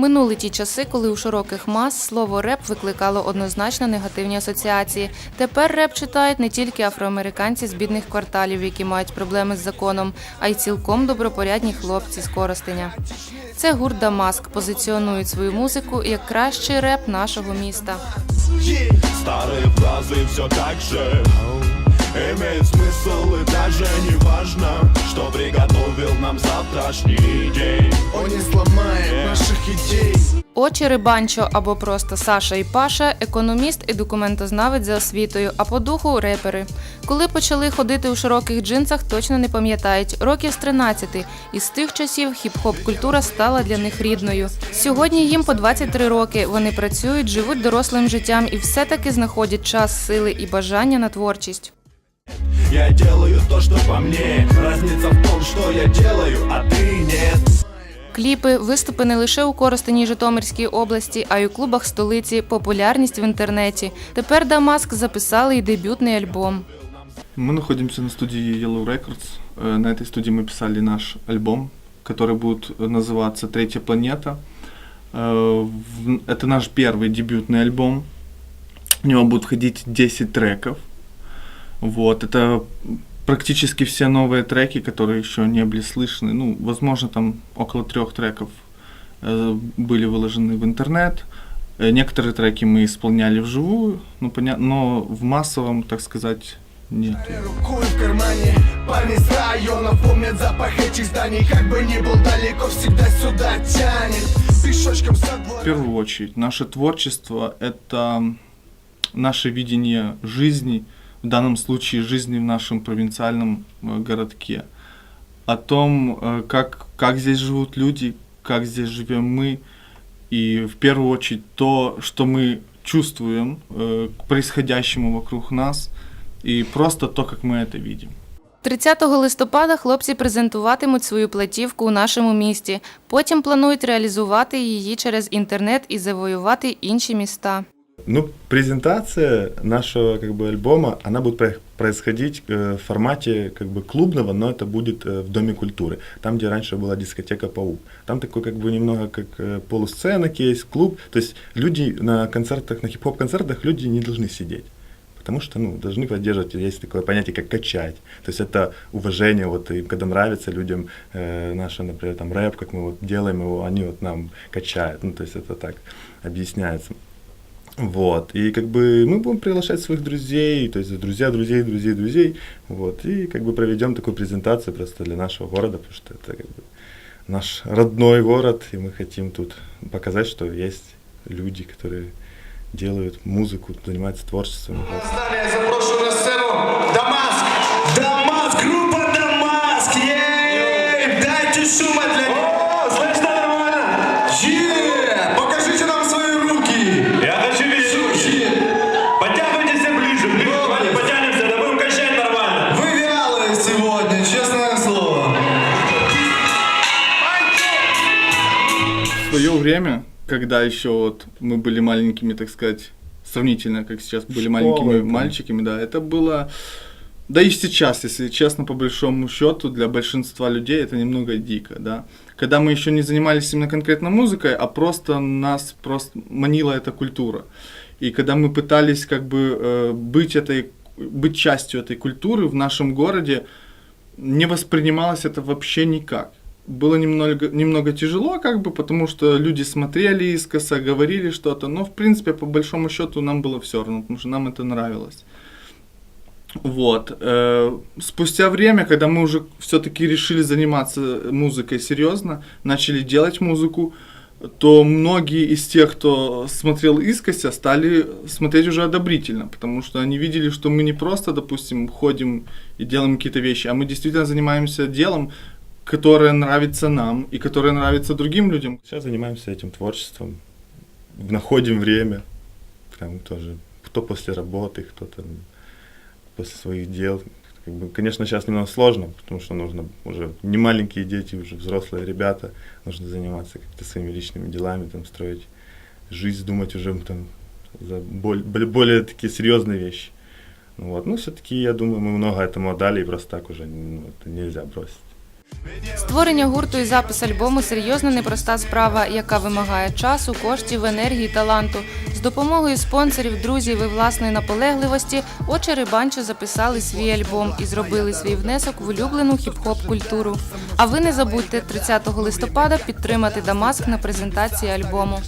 Минули ті часи, коли у широких мас слово реп викликало однозначно негативні асоціації. Тепер реп читають не тільки афроамериканці з бідних кварталів, які мають проблеми з законом, а й цілком добропорядні хлопці з Коростеня. Це гурт Дамаск позиціонують свою музику як кращий реп нашого міста. Старые фразы все так же Имеет смысл и даже не важно Что приготовил нам завтрашний день Он не сломает наших идей Очі Рибанчо або просто Саша і Паша економіст і документознавець за освітою, а по духу репери. Коли почали ходити у широких джинсах, точно не пам'ятають. Років з 13. І з тих часів хіп-хоп культура стала для них рідною. Сьогодні їм по 23 роки. Вони працюють, живуть дорослим життям і все-таки знаходять час, сили і бажання на творчість. Я делаю то, что по мне Разница в том, что я делаю, а ты нет Кліпи, виступи не лише у Коростені і Житомирській області, а й у клубах столиці, популярність в інтернеті. Тепер Дамаск записали й дебютний альбом. Мы находимся на студии Yellow Records. Э, На этой студии мы писали наш альбом, который будет называться «Третья планета». Э, в- Это наш первый дебютный альбом. В него будут входить 10 треков. Вот, это практически все новые треки, которые еще не были слышны. Ну, возможно, там около трех треков э, были выложены в интернет. Э, Некоторые треки мы исполняли вживую, ну, поня- но в массовом, так сказать, нет. Рукой в кармане Парни с района помнят запах этих зданий Как бы ни был далеко, всегда сюда тянет Пешочком со двора В первую очередь, наше творчество – это наше видение жизни, в данном случае жизни в нашем провинциальном э, городке. О том, э, как, как здесь живут люди, как здесь живем мы, и в первую очередь то, что мы чувствуем э, к происходящему вокруг нас, и просто то, как мы это видим. 30 листопада хлопці презентуватимуть свою платівку у нашому місті. Потім планують реалізувати її через інтернет і завоювати інші міста. Ну, презентация нашего как бы альбома, она будет про- происходить э, в формате как бы клубного, но это будет э, в Доме культуры, там, где раньше была дискотека Паук. Там такой как бы немного как э, полусценок есть, клуб. То есть люди на концертах, на хип-хоп концертах люди не должны сидеть. Потому что, ну, должны поддерживать, есть такое понятие, как качать. То есть это уважение, вот, и когда нравится людям э, наше, например, там, рэп, как мы вот делаем его, они вот нам качают. Ну, то есть это так объясняется. Вот, и как бы мы будем приглашать своих друзей, то есть друзья, друзей, друзей, друзей, вот, и как бы проведем такую презентацию просто для нашего города, потому что это как бы наш родной город, и мы хотим тут показать, что есть люди, которые делают музыку, занимаются творчеством. Я запрошую на сцену Дамаск, свое время, когда еще вот мы были маленькими, так сказать, сравнительно, как сейчас были маленькими там. мальчиками, да, это было, да и сейчас, если честно, по большому счету, для большинства людей это немного дико, да. Когда мы еще не занимались именно конкретно музыкой, а просто нас просто манила эта культура. И когда мы пытались как бы э, быть этой, быть частью этой культуры в нашем городе, не воспринималось это вообще никак. Было немного, немного тяжело, как бы, потому что люди смотрели искоса, говорили что-то, но, в принципе, по большому счету нам было все равно, потому что нам это нравилось. Вот. э, Спустя время, когда мы уже все-таки решили заниматься музыкой серьезно, начали делать музыку, то многие из тех, кто смотрел искося, стали смотреть уже одобрительно, потому что они видели, что мы не просто, допустим, ходим и делаем какие-то вещи, а мы действительно занимаемся делом, которое нравится нам и которое нравится другим людям. Сейчас занимаемся этим творчеством, находим время, там тоже, кто после работы, кто там после своих дел. Как бы, конечно, сейчас немного сложно, потому что нужно уже не маленькие дети, уже взрослые ребята, нужно заниматься как-то своими личными делами, там строить жизнь, думать уже там за более, более такие серьезные вещи. Вот. Ну, все-таки, я думаю, мы много этому отдали, и просто так уже ну, это нельзя бросить. Створення гурту і запис альбому серйозна непроста справа, яка вимагає часу, коштів, енергії, таланту. З допомогою спонсорів, друзів і власної наполегливості очі Рибанчо записали свій альбом і зробили свій внесок в улюблену хіп-хоп культуру. А ви не забудьте 30 листопада підтримати Дамаск на презентації альбому.